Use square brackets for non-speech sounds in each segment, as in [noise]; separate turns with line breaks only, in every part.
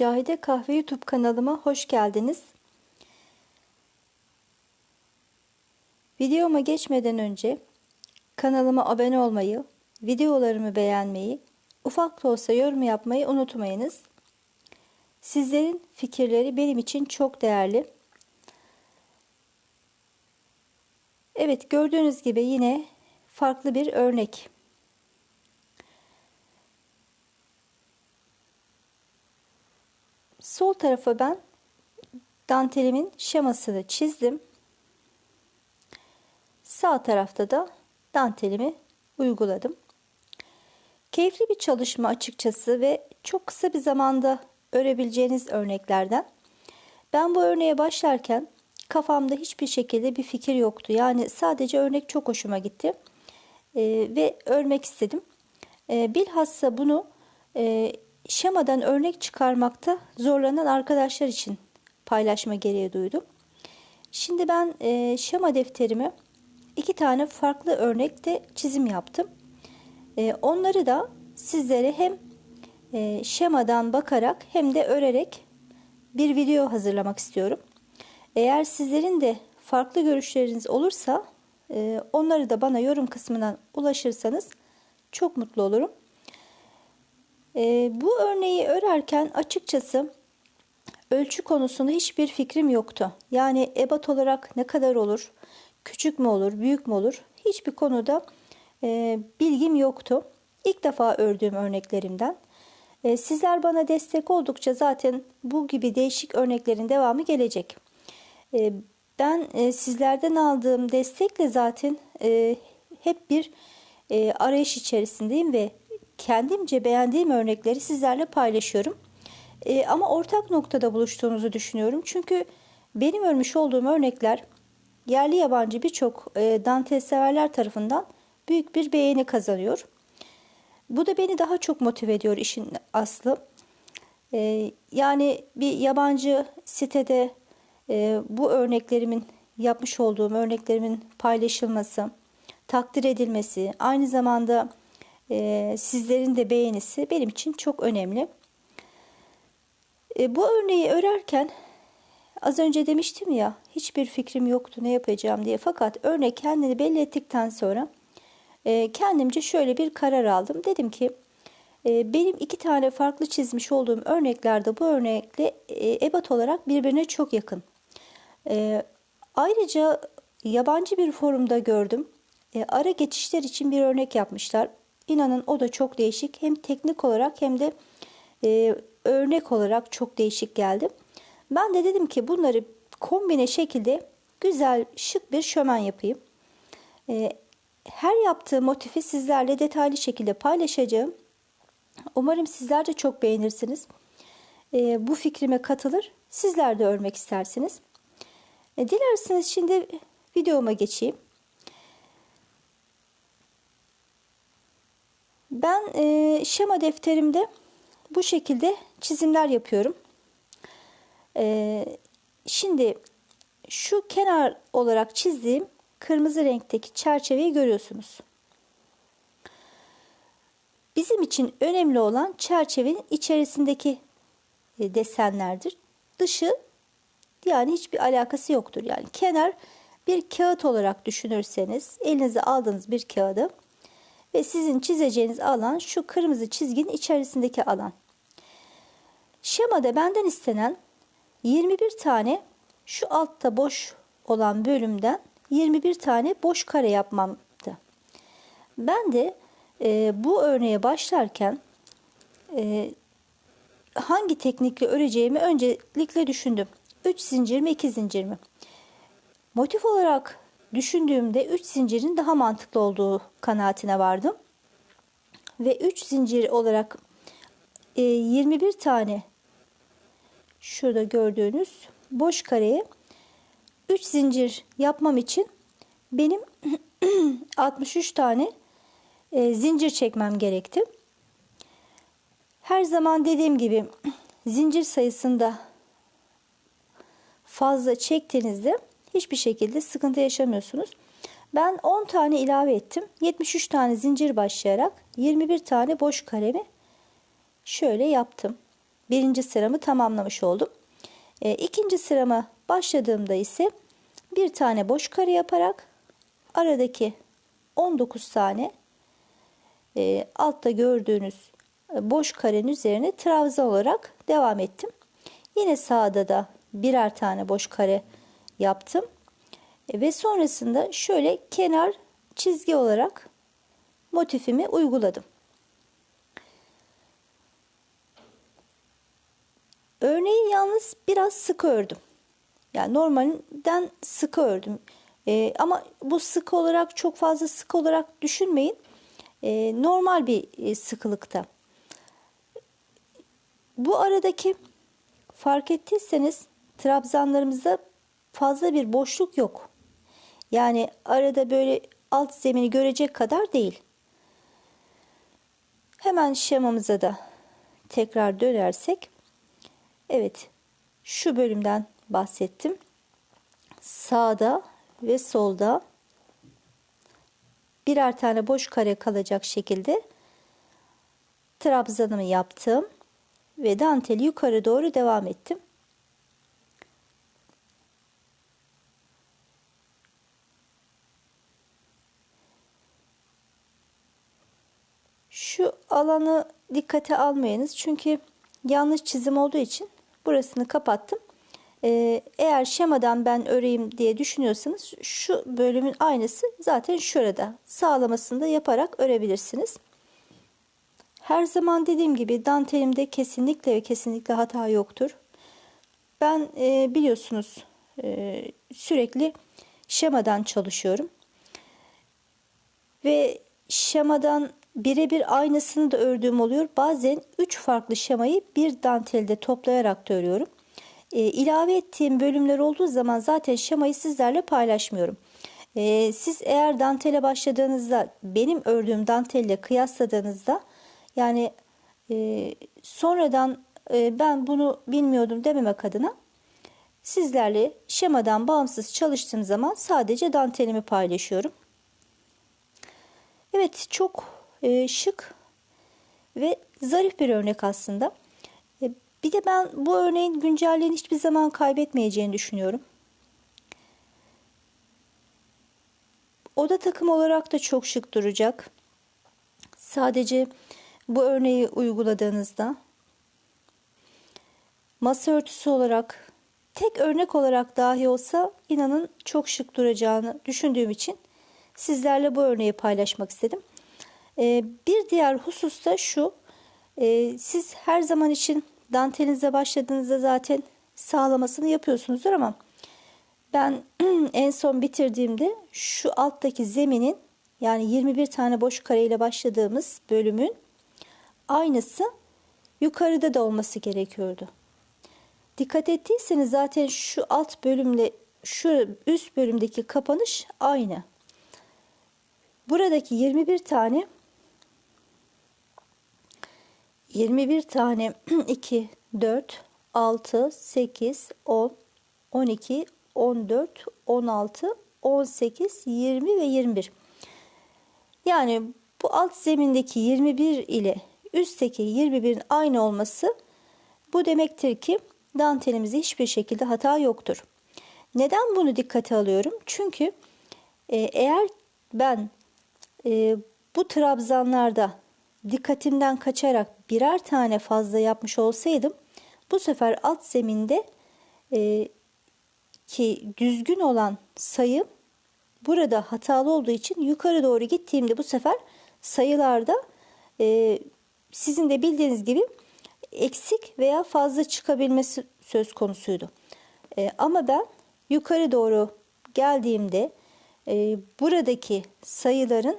Cahide Kahve YouTube kanalıma hoş geldiniz. Videoma geçmeden önce kanalıma abone olmayı, videolarımı beğenmeyi, ufak da olsa yorum yapmayı unutmayınız. Sizlerin fikirleri benim için çok değerli. Evet gördüğünüz gibi yine farklı bir örnek. Sol tarafa ben dantelimin şemasını çizdim. Sağ tarafta da dantelimi uyguladım. Keyifli bir çalışma açıkçası ve çok kısa bir zamanda örebileceğiniz örneklerden. Ben bu örneğe başlarken kafamda hiçbir şekilde bir fikir yoktu. Yani sadece örnek çok hoşuma gitti ee, ve örmek istedim. Ee, bilhassa bunu e, şemadan örnek çıkarmakta zorlanan arkadaşlar için paylaşma gereği duydum. Şimdi ben e, şema defterime iki tane farklı örnekte çizim yaptım. E, onları da sizlere hem e, şemadan bakarak hem de örerek bir video hazırlamak istiyorum. Eğer sizlerin de farklı görüşleriniz olursa e, onları da bana yorum kısmından ulaşırsanız çok mutlu olurum. E, bu örneği örerken açıkçası ölçü konusunda hiçbir fikrim yoktu. Yani ebat olarak ne kadar olur, küçük mü olur, büyük mü olur hiçbir konuda e, bilgim yoktu. İlk defa ördüğüm örneklerimden. E, sizler bana destek oldukça zaten bu gibi değişik örneklerin devamı gelecek. E, ben e, sizlerden aldığım destekle zaten e, hep bir e, arayış içerisindeyim ve kendimce beğendiğim örnekleri sizlerle paylaşıyorum. E, ama ortak noktada buluştuğumuzu düşünüyorum. Çünkü benim örmüş olduğum örnekler yerli yabancı birçok e, dantel severler tarafından büyük bir beğeni kazanıyor. Bu da beni daha çok motive ediyor işin aslı. E, yani bir yabancı sitede e, bu örneklerimin yapmış olduğum örneklerimin paylaşılması, takdir edilmesi, aynı zamanda e, sizlerin de beğenisi benim için çok önemli. E, bu örneği örerken az önce demiştim ya hiçbir fikrim yoktu ne yapacağım diye. Fakat örnek kendini belli ettikten sonra e, kendimce şöyle bir karar aldım. Dedim ki e, benim iki tane farklı çizmiş olduğum örneklerde bu örnekle e, ebat olarak birbirine çok yakın. E, ayrıca yabancı bir forumda gördüm. E, ara geçişler için bir örnek yapmışlar. İnanın o da çok değişik. Hem teknik olarak hem de e, örnek olarak çok değişik geldi. Ben de dedim ki bunları kombine şekilde güzel şık bir şömen yapayım. E, her yaptığım motifi sizlerle detaylı şekilde paylaşacağım. Umarım sizler de çok beğenirsiniz. E, bu fikrime katılır. Sizler de örmek istersiniz. E, dilerseniz şimdi videoma geçeyim. Ben e, şema defterimde bu şekilde çizimler yapıyorum. E, şimdi şu kenar olarak çizdiğim kırmızı renkteki çerçeveyi görüyorsunuz. Bizim için önemli olan çerçevenin içerisindeki e, desenlerdir. Dışı yani hiçbir alakası yoktur. Yani kenar bir kağıt olarak düşünürseniz elinize aldığınız bir kağıdı ve sizin çizeceğiniz alan şu kırmızı çizginin içerisindeki alan. Şemada benden istenen 21 tane şu altta boş olan bölümden 21 tane boş kare yapmamdı. Ben de e, bu örneğe başlarken e, hangi teknikle öreceğimi öncelikle düşündüm. 3 zincir mi 2 zincir mi? Motif olarak düşündüğümde 3 zincirin daha mantıklı olduğu kanaatine vardım. Ve 3 zincir olarak e, 21 tane şurada gördüğünüz boş kareye 3 zincir yapmam için benim [clears throat] 63 tane e, zincir çekmem gerekti. Her zaman dediğim gibi [clears throat] zincir sayısında fazla çektiğinizde hiçbir şekilde sıkıntı yaşamıyorsunuz. Ben 10 tane ilave ettim. 73 tane zincir başlayarak 21 tane boş karemi şöyle yaptım. birinci sıramı tamamlamış oldum. E, ikinci sırama başladığımda ise bir tane boş kare yaparak aradaki 19 tane e, altta gördüğünüz boş karenin üzerine trabzan olarak devam ettim. Yine sağda da birer tane boş kare yaptım. E, ve sonrasında şöyle kenar çizgi olarak motifimi uyguladım. Örneği yalnız biraz sık ördüm. Yani normalden sıkı ördüm. E, ama bu sık olarak çok fazla sık olarak düşünmeyin. E, normal bir e, sıkılıkta. Bu aradaki fark ettiyseniz trabzanlarımızda fazla bir boşluk yok. Yani arada böyle alt zemini görecek kadar değil. Hemen şemamıza da tekrar dönersek. Evet şu bölümden bahsettim. Sağda ve solda birer tane boş kare kalacak şekilde trabzanımı yaptım ve danteli yukarı doğru devam ettim. Şu alanı dikkate almayınız çünkü yanlış çizim olduğu için burasını kapattım. Ee, eğer şemadan ben öreyim diye düşünüyorsanız şu bölümün aynısı zaten şurada sağlamasını da yaparak örebilirsiniz. Her zaman dediğim gibi dantelimde kesinlikle ve kesinlikle hata yoktur. Ben e, biliyorsunuz e, sürekli şemadan çalışıyorum. Ve şemadan birebir aynısını da ördüğüm oluyor. Bazen 3 farklı şemayı bir dantelde toplayarak da örüyorum. E, ilave ettiğim bölümler olduğu zaman zaten şemayı sizlerle paylaşmıyorum. E, siz eğer dantele başladığınızda benim ördüğüm dantelle kıyasladığınızda yani e, sonradan e, ben bunu bilmiyordum dememek adına sizlerle şemadan bağımsız çalıştığım zaman sadece dantelimi paylaşıyorum. Evet çok e, şık ve zarif bir örnek aslında. E, bir de ben bu örneğin güncelliğini hiçbir zaman kaybetmeyeceğini düşünüyorum. Oda takım olarak da çok şık duracak. Sadece bu örneği uyguladığınızda masa örtüsü olarak tek örnek olarak dahi olsa inanın çok şık duracağını düşündüğüm için sizlerle bu örneği paylaşmak istedim. Ee, bir diğer husus da şu. Ee, siz her zaman için dantelinize başladığınızda zaten sağlamasını yapıyorsunuzdur ama ben [clears throat] en son bitirdiğimde şu alttaki zeminin yani 21 tane boş kare ile başladığımız bölümün aynısı yukarıda da olması gerekiyordu. Dikkat ettiyseniz zaten şu alt bölümle şu üst bölümdeki kapanış aynı. Buradaki 21 tane 21 tane 2 4 6 8 10 12 14 16 18 20 ve 21. Yani bu alt zemindeki 21 ile üstteki 21'in aynı olması bu demektir ki dantelimizde hiçbir şekilde hata yoktur. Neden bunu dikkate alıyorum? Çünkü e, eğer ben e, bu trabzanlarda dikkatimden kaçarak birer tane fazla yapmış olsaydım bu sefer alt zeminde e, ki düzgün olan sayım burada hatalı olduğu için yukarı doğru gittiğimde bu sefer sayılarda e, sizin de bildiğiniz gibi eksik veya fazla çıkabilmesi söz konusuydu. E, ama ben yukarı doğru geldiğimde e, buradaki sayıların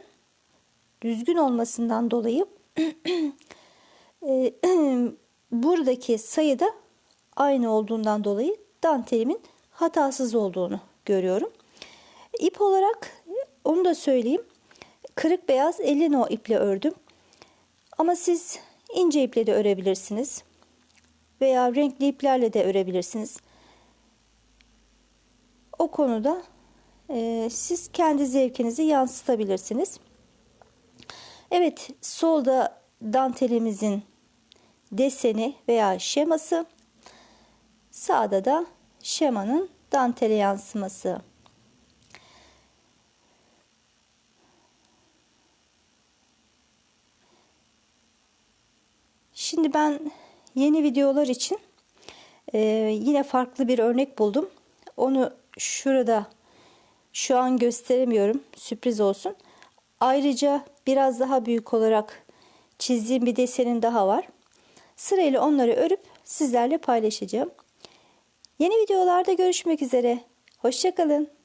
düzgün olmasından dolayı [clears throat] e, [clears throat] buradaki sayıda aynı olduğundan dolayı dantelimin hatasız olduğunu görüyorum. İp olarak onu da söyleyeyim. Kırık beyaz elino iple ördüm. Ama siz ince iple de örebilirsiniz. Veya renkli iplerle de örebilirsiniz. O konuda e, siz kendi zevkinizi yansıtabilirsiniz. Evet solda dantelimizin deseni veya şeması. Sağda da şemanın dantele yansıması. Şimdi ben yeni videolar için e, yine farklı bir örnek buldum. Onu şurada şu an gösteremiyorum. Sürpriz olsun. Ayrıca biraz daha büyük olarak çizdiğim bir desenim daha var. Sırayla onları örüp sizlerle paylaşacağım. Yeni videolarda görüşmek üzere. Hoşçakalın.